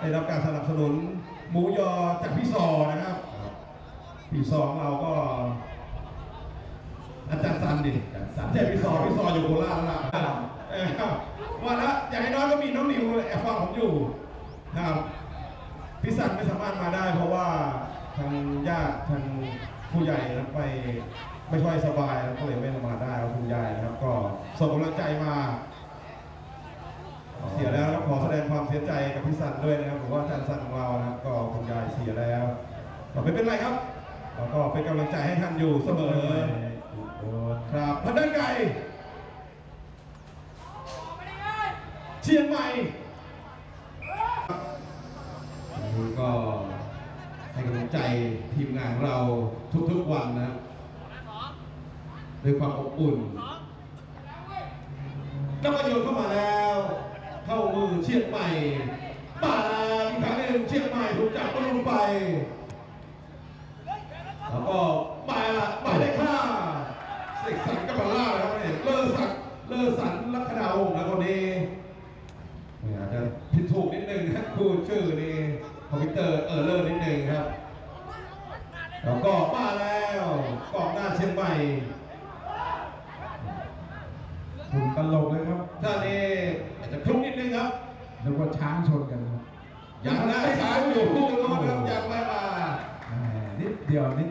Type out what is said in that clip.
ได้รับการสนับสนุนหมูยอจากพี่ซอนะครับ พี่ซอของเราก็ อาจารย์ซันดิสันใช่พี่ซอพี่ซออยู่โคราชแล้วล่ะเออว่าแล้วอย่างน้อยก็มีน้องนิวแอบฟังผมอยู่นะครับพี่ซันไม่สามารถมาได้ เพราะว่าทางญาติทางผู้ใหญ่นั้นไปไม่ค่อยสบายแล้วก็เลยไม่มาได้ครับคุณยายนะครับ ก็ส่งกำลังใจมา เสียแล้วแล้วขอแสดงความเสีย ใจกับพี่สันด้วยนะครับผมว่าอาจารย์สันของเรานะครับก็คุณยายเสียแล้วก็ไม่เป็นไรครับเราก็เป็นกำลังใจให้ท่านอยู่เสมอครับพันด้านไก่เชียงใหม่คุณก็ให้กำลังใจทีมงานเราทุกๆวันนะครับด้วยความอบอุ่นนักประโยชน์เข้ามาแล้ว เชียงใหม่มาอีกครั้งหนึ่งเชียงใหม่ถูกจับตัวลงไป แล้วก็มาหมายเลขห้าเสกสรรกัปปล่าแล้วเนี่ยเลอสันเลอสันลัคนาองค์นะคนนี้เนี่ยอาจจะผิดถูกนิดนึงนะคูณชื่อนี่คอมพิวเตอร์เออเลอร์นิดนึงครับ แล้วก็มาแล้วกองหน้าเชียงใหม่ คุณตลกเลยครับ ท่านนี้อาจจะคลุ้งนิดนึงครับ นึกว่าช้างชนกันครับยังได้ช้างอยู่คู่นู้นครับยังไม่มา แหมนิดเดียวนิด